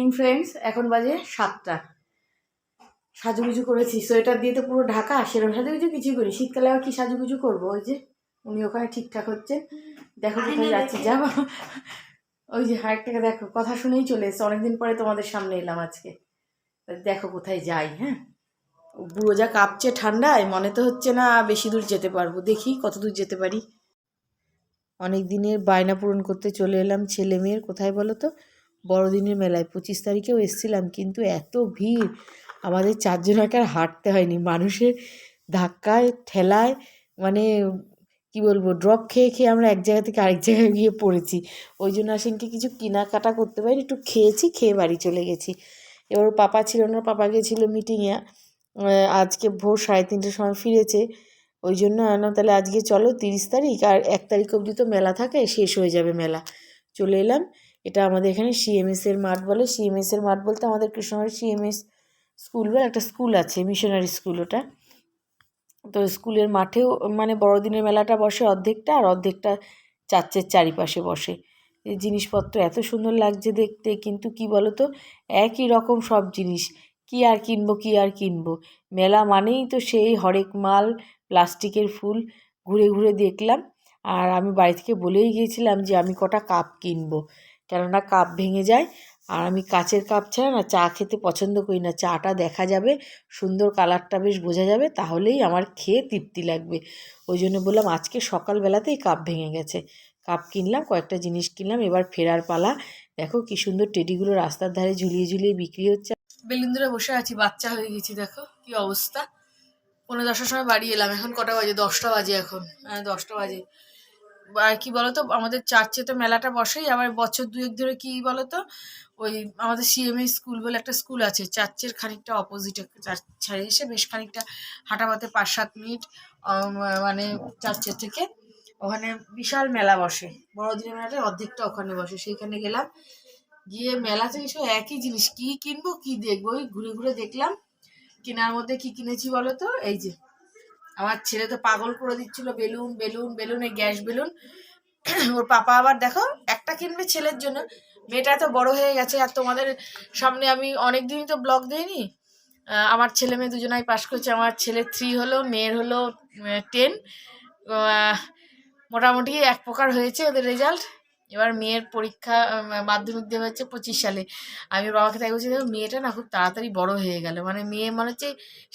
Evening friends এখন বাজে সাতটা। সাজুগুজু করেছি। সোয়েটার দিয়ে তো পুরো ঢাকা। সেরকম সাজুগুজু কিছুই করি শীতকালে আবার কি সাজুগুজু করব? ওই যে উনি ওখানে ঠিকঠাক হচ্ছে দেখো কোথায় যাচ্ছি। যাব। ওই যে হারেকটাকে দেখো কথা শুনেই চলে এসছে। অনেকদিন পরে তোমাদের সামনে এলাম আজকে। দেখো কোথায় যাই হ্যাঁ? বুড়ো যা কাঁপছে ঠান্ডায় মনে তো হচ্ছে না বেশি দূর যেতে পারব। দেখি কত দূর যেতে পারি। অনেক দিনের বায়না পূরণ করতে চলে এলাম ছেলে মেয়ের। কোথায় বলো তো? বড়দিনের মেলায় পঁচিশ তারিখেও এসেছিলাম, কিন্তু এত ভিড়। আমাদের চারজনকে আর হাঁটতে হয়নি। মানুষের ধাক্কায়, ঠেলায় মানে কি বলব ড্রপ খেয়ে খেয়ে আমরা এক জায়গা থেকে আরেক জায়গায় গিয়ে পড়েছি। ওই জন্য আসেনকে কিছু কেনাকাটা করতে পারিনি, একটু খেয়েছি, খেয়ে বাড়ি চলে গেছি। এবার ওর পাপা ছিল না পাপা গেছিল মিটিংয়ে আজকে ভোর সাড়ে তিনটের সময় ফিরেছে। ওই জন্য আনলাম তাহলে আজকে চলো তিরিশ তারিখ, আর এক তারিখ অবধি তো মেলা থাকে, শেষ হয়ে যাবে মেলা। চলে এলাম। এটা আমাদের এখানে সিএমএস এর মাঠ বলে। সিএমএস এর মাঠ বলতে আমাদের কৃষ্ণনগর সিএমএস স্কুল বলে, একটা স্কুল আছে মিশনারি স্কুল ওটা। তো স্কুলের মাঠেও মানে বড়দিনের মেলাটা বসে অর্ধেকটা আর অর্ধেকটা চার্চের চারিপাশে বসে। জিনিসপত্র এত সুন্দর লাগছে দেখতে, কিন্তু কি বলো তো একই রকম সব জিনিস। কি আর কিনবো, কি আর কিনবো? মেলা মানেই তো সেই হরেক মাল, প্লাস্টিকের ফুল ঘুরে ঘুরে দেখলাম। আর আমি বাড়ি থেকে বলেই গিয়েছিলাম যে আমি কটা কাপ কিনবো। কেননা কাপ ভেঙে যায়। আর আমি কাচের কাপ ছাড়া না চা খেতে পছন্দ করি না। চাটা দেখা যাবে, সুন্দর কালারটা বেশ বোঝা যাবে, তাহলেই আমার খেয়ে তৃপ্তি লাগবে। ওই জন্য বললাম, আজকে সকালবেলাতেই কাপ ভেঙে গেছে। কাপ কিনলাম, কয়েকটা জিনিস কিনলাম, এবার ফেরার পালা। দেখো কি সুন্দর টেডিগুলো রাস্তার ধারে ঝুলিয়ে ঝুলিয়ে বিক্রি হচ্ছে। বেলুন ধরে বসে আছি, বাচ্চা হয়ে গেছি, দেখো কি অবস্থা। পনেরো দশটার সময় বাড়ি এলাম, এখন কটা বাজে? দশটা বাজে এখন। হ্যাঁ দশটা বাজে। আর কি বলতো, আমাদের চার্চে তো মেলাটা বসেই, আবার বছর দুয়েক ধরে কি বলতো, ওই আমাদের সিএমএ স্কুল বলে একটা স্কুল আছে, চার্চের খানিকটা অপোজিটে চার্চ ছেড়ে এসে বেশ খানিকটা হাঁটাপাতে পাঁচ সাত মিনিট মানে চার্চের থেকে, ওখানে বিশাল মেলা বসে, বড়দিনের মেলাটা অর্ধেকটা ওখানে বসে, সেইখানে গেলাম, গিয়ে মেলাতে এসে একই জিনিস, কি কিনবো, কি দেখব, ওই ঘুরে ঘুরে দেখলাম, কেনার মধ্যে কি কিনেছি বলো তো এই যে আমার ছেলে তো পাগল করে দিচ্ছিল, বেলুন বেলুন বেলুন, এই গ্যাস বেলুন। ওর পাপা আবার দেখো, একটা কিনবে ছেলের জন্য। মেয়েটা তো বড় হয়ে গেছে, আর তোমাদের সামনে আমি অনেক দিনই তো ব্লগ দিইনি। আমার ছেলে মেয়ে দুজনাই পাশ করছে, আমার ছেলে থ্রি হলো, মেয়ের হলো টেন মোটামুটি এক প্রকার হয়েছে ওদের রেজাল্ট এবার মেয়ের পরীক্ষা মাধ্যমিক দেওয়া হচ্ছে পঁচিশ সালে। আমি বাবাকে তাই বলছি, দেখো, মেয়েটা না খুব তাড়াতাড়ি বড় হয়ে গেল। মানে মেয়ে মনে হচ্ছে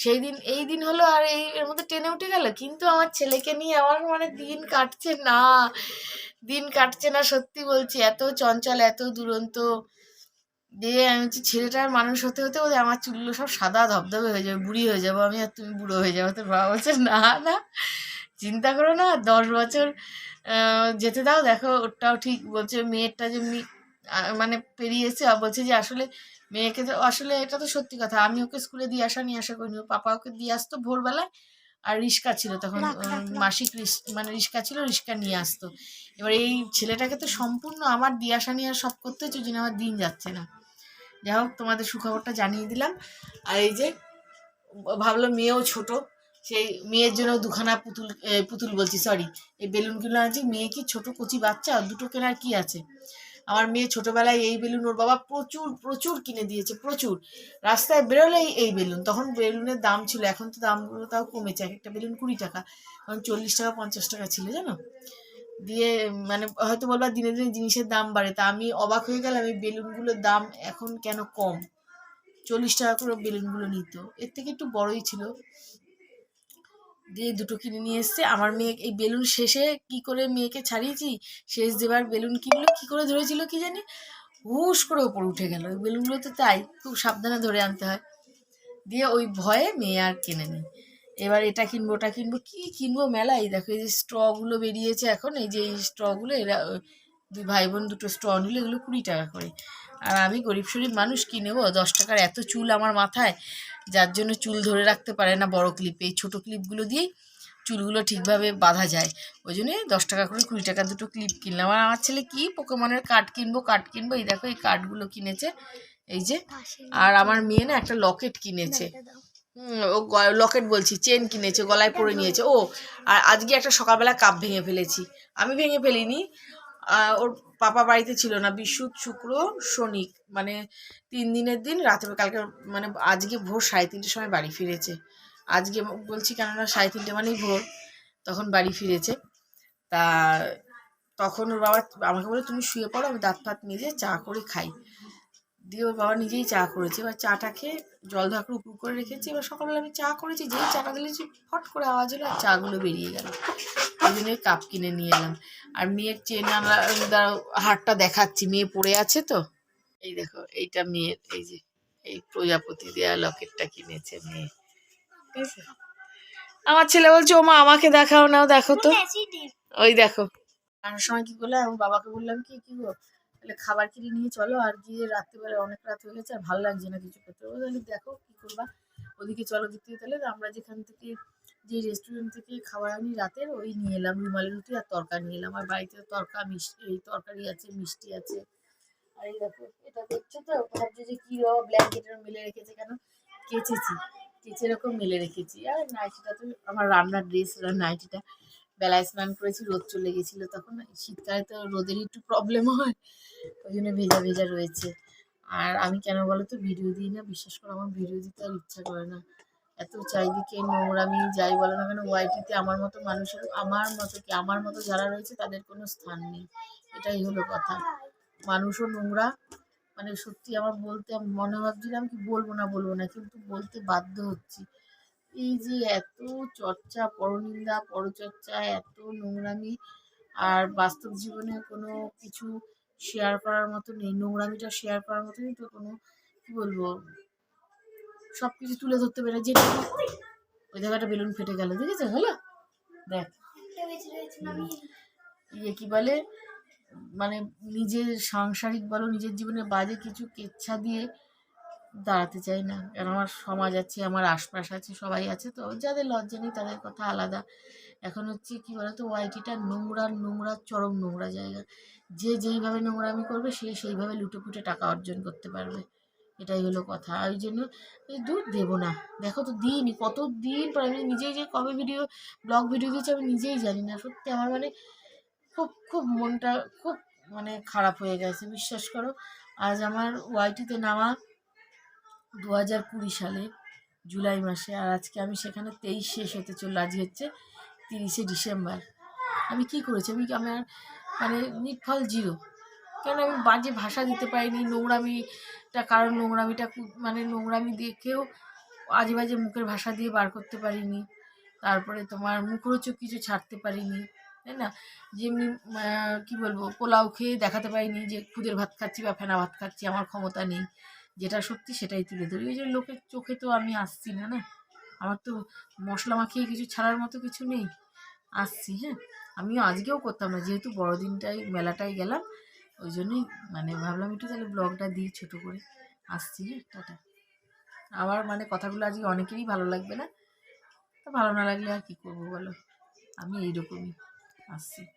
সেই দিন, এই দিন হলো আর এই, এর মধ্যে টেনে উঠে গেল। কিন্তু আমার ছেলেকে নিয়ে আমার মানে দিন কাটছে না, দিন কাটছে না সত্যি বলছি। এত চঞ্চল, এত দুরন্ত। দিয়ে আমি হচ্ছে ছেলেটার মানুষ হতে হতে ওদের আমার চুলগুলো সব সাদা ধবধবে হয়ে যাবে, বুড়ি হয়ে যাব আমি আর তুমি বুড়ো হয়ে যাব। তোর বাবা বলছে, না না। চিন্তা করো না দশ বছর যেতে দাও দেখো ওটাও ঠিক বলছে মেয়েরটা যেমনি মানে পেরিয়েছে আর বলছে যে আসলে মেয়েকে তো আসলে এটা তো সত্যি কথা আমি ওকে স্কুলে দিয়ে আসা নিয়ে আসা করিনি পাপা ওকে দিয়ে আসতো ভোরবেলায় আর রিক্সা ছিল তখন মাসিক মানে রিক্সা ছিল রিক্সা নিয়ে আসতো। এবার এই ছেলেটাকে তো সম্পূর্ণ আমার দিয়ে আসা নিয়ে সব করতে হচ্ছে জন্য আমার দিন যাচ্ছে না। যাই হোক তোমাদের সুখবরটা জানিয়ে দিলাম। আর এই যে ভাবলো মেয়েও ছোট সেই মেয়ের জন্য দুখানা পুতুল পুতুল বলছি সরি এই বেলুন বেলুনগুলো আনছি। মেয়ে কি ছোট কচি বাচ্চা? দুটো কেনার কি আছে? আমার মেয়ে ছোটবেলায় এই বেলুন ওর বাবা প্রচুর প্রচুর কিনে দিয়েছে, প্রচুর। রাস্তায় বেরোলেই এই বেলুন। তখন বেলুনের দাম ছিল, এখন তো দামগুলো তাও কমেছে। এক একটা বেলুন কুড়ি টাকা এখন চল্লিশ টাকা, পঞ্চাশ টাকা ছিল, জানো? দিয়ে মানে হয়তো বলবা দিনে দিনে জিনিসের দাম বাড়ে। তা আমি অবাক হয়ে গেলাম, এই বেলুনগুলোর দাম এখন কেন কম? চল্লিশ টাকা করে বেলুনগুলো নিত। এর থেকে একটু বড়ই ছিল। দিয়ে দুটো কিনে নিয়ে এসছে। আমার মেয়ে এই বেলুন শেষে কি করে মেয়েকে ছাড়িয়েছি? শেষ দেবার বেলুন কিনলো, কি করে ধরেছিল কি জানি? হুশ করে ওপরে উঠে গেল। ওই বেলুনগুলো তো তাই, খুব সাবধানে ধরে আনতে হয়। দিয়ে ওই ভয়ে মেয়ে আর কেনেনি এবার এটা কিনবো, ওটা কিনবো, কি কিনবো মেলায়? দেখো এই যে স্ট্রগুলো বেরিয়েছে এখন, এই যে এই স্ট্রগুলো, এরা দুই ভাই বোন দুটো স্ট্র নিলে এগুলো কুড়ি টাকা করে। আর আমি গরিব শরীর মানুষ কি নেব? দশ টাকার এত চুল আমার মাথায়। যার জন্য চুল ধরে রাখতে পারে না বড় ক্লিপ এই ছোটো ক্লিপগুলো দিয়েই চুলগুলো ঠিকভাবে বাঁধা যায়। ওই জন্যে দশ টাকা করে কুড়ি টাকা দুটো ক্লিপ কিনলাম। আর আমার ছেলে কি পোকেমনের কার্ড কিনবো কার্ড কিনবো? এই দেখো এই কার্ডগুলো কিনেছে। এই যে আর আমার মেয়ে না একটা লকেট কিনেছে। ও লকেট বলছি চেন কিনেছে গলায় পরে নিয়েছে। ও আর আজকে একটা সকালবেলা কাপ ভেঙে ফেলেছি। আমি ভেঙে ফেলিনি। ওর পাপা বাড়িতে ছিল না। বিশুদ শুক্র, শনি। মানে তিন দিনের দিন রাতে কালকে মানে আজকে ভোর সাড়ে তিনটের সময় বাড়ি ফিরেছে। আজকে বলছি কেননা সাড়ে তিনটে মানেই ভোর, তখন বাড়ি ফিরেছে। তা তখন ওর বাবা আমাকে বলে, তুমি শুয়ে পড়ো, আমি দাঁত ফাত নিজে চা করে খাই। দিয়ে ওর বাবা নিজেই চা করেছে। এবার চাটা খেয়ে জল ধাকড়ে উপর করে রেখেছি। এবার সকালবেলা আমি চা করেছি। যেই চাটা দিলেছি ফট করে আওয়াজ হলো আর চাগুলো বেরিয়ে গেল। ওই জন্য কাপ কিনে নিয়ে এলাম। আর মেয়ের চেন আমরা হারটা দেখাচ্ছি। মেয়ে পড়ে আছে তো? এই দেখো এইটা মেয়ের এই যে এই প্রজাপতি দেয়া লকেটটা কিনেছে মেয়ে। ঠিক আছে আমার ছেলে বলছে ও মা আমাকে দেখাও নাও দেখো তো। ওই দেখো। আনার সময় কি করলাম? আমার বাবাকে বললাম কি কি গো? তাহলে খাবার কিনে নিয়ে চলো। আর গিয়ে রাত্রিবেলা অনেক রাত হয়ে গেছে, আর ভালো লাগছে না কিছু করতে তাহলে দেখো কি করবা। ওদিকে চলো থেকে তাহলে। আমরা যেখান থেকে, যে রেস্টুরেন্ট থেকে খাবার আনি রাতের, ওই নিয়ে এলাম। রুমালি রুটি আর তরকা নিয়ে এলাম। আর বাড়িতে তরকা মিষ্টি এই তরকারি আছে, মিষ্টি আছে। আর এই দেখো, এটা দেখছ তো? ভাবছ যে কী ব্ল্যাঙ্কেটের মেলে রেখেছে কেন? কেচেছি। কেচে এরকম মেলে রেখেছি। আর নাইটিটা তো, আমার রান্নার ড্রেস নাইটিটা। বেলায় স্নান করেছি, রোদ চলে গেছিল তখন। শীতকালে তো রোদের একটু প্রবলেম হয়, ওই জন্য ভেজা ভেজা রয়েছে। আর আমি কেন বলো তো ভিডিও দিই না, বিশ্বাস করো আমার ভিডিও দিতে আর ইচ্ছা করে না। এত চারিদিকে নোংরামি, যাই বলো না কেন ওয়াইটিতে আমার মতো মানুষের, আমার মতো কি, আমার মতো যারা রয়েছে তাদের কোনো স্থান নেই। এটাই হলো কথা। মানুষও নোংরা মানে সত্যি আমার বলতে মনে ভাবছিলাম কি বলব না বলব না, কিন্তু বলতে বাধ্য হচ্ছি। এই যে এত চর্চা, পরনিন্দা, পরচর্চা, এত নোংরামি আর বাস্তব জীবনে কোনো কিছু শেয়ার করার মতো নেই, নোংরামিটা শেয়ার করার মতোই তো কোনো, কী বলব সব কিছু তুলে ধরতে পেরে যে ওই জায়গাটা বেলুন ফেটে গেল, দেখেছ? হলো? দেখ। ইয়ে কি বলে? মানে নিজের সাংসারিক বলো, নিজের জীবনে বাজে কিছু কেচ্ছা দিয়ে দাঁড়াতে চাই না। কারণ আমার সমাজ আছে, আমার আশপাশ আছে, সবাই আছে। তো যাদের লজ্জা নেই তাদের কথা আলাদা। এখন হচ্ছে কি বলতো, ওয়াইটিটা নোংরা নোংরা, চরম নোংরা জায়গা। যে যেইভাবে নোংরামি করবে, সে সেইভাবে লুটে পুটে টাকা অর্জন করতে পারবে। এটাই হলো কথা। ওই জন্য দূর দেবো না। দেখো তো দিনই, কত দিন পর আমি নিজেই যে কবে ভিডিও, ব্লগ ভিডিও দিয়েছি আমি নিজেই জানি না। সত্যি আমার মানে খুব খুব মনটা খুব মানে খারাপ হয়ে গেছে, বিশ্বাস করো। আজ আমার ওয়াইটিতে নামা দু হাজার কুড়ি সালে, জুলাই মাসে, আর আজকে আমি সেখানে তেইশ শেষ হতে চলল আজকে হচ্ছে তিরিশে ডিসেম্বর। আমি কি করেছি? আমি আমার মানে নিটফল জিরো। কেন আমি বাজে ভাষা দিতে পারিনি, নোংরামিটা, কারণ নোংরামিটা মানে নোংরামি দেখেও আজে বাজে মুখের ভাষা দিয়ে বার করতে পারিনি। তারপরে তোমার মুখরোচক কিছু ছাড়তে পারিনি, তাই না? যেমনি কী বলব, পোলাও খেয়ে দেখাতে পারিনি যে, খুদের ভাত খাচ্ছি বা ফেনা ভাত খাচ্ছি, আমার ক্ষমতা নেই। যেটা সত্যি সেটাই তুলে ধরি। ওই যে লোকের চোখে তো আমি আসছি না না? আমার তো মশলা মাখিয়ে কিছু ছাড়ার মতো কিছু নেই। আসছি হ্যাঁ? আমিও আজকেও করতাম না, যেহেতু বড়দিনটাই, মেলাটাই গেলাম, ওই জন্যই মানে ভাবলাম একটু তাহলে ব্লগটা দিই ছোটো করে। আসছি হ্যাঁ? টাটা। আমার মানে কথাগুলো আজকে অনেকেরই ভালো লাগবে না। তো ভালো না লাগলে আর কী করব বলো? আমি এইরকমই। আসছি।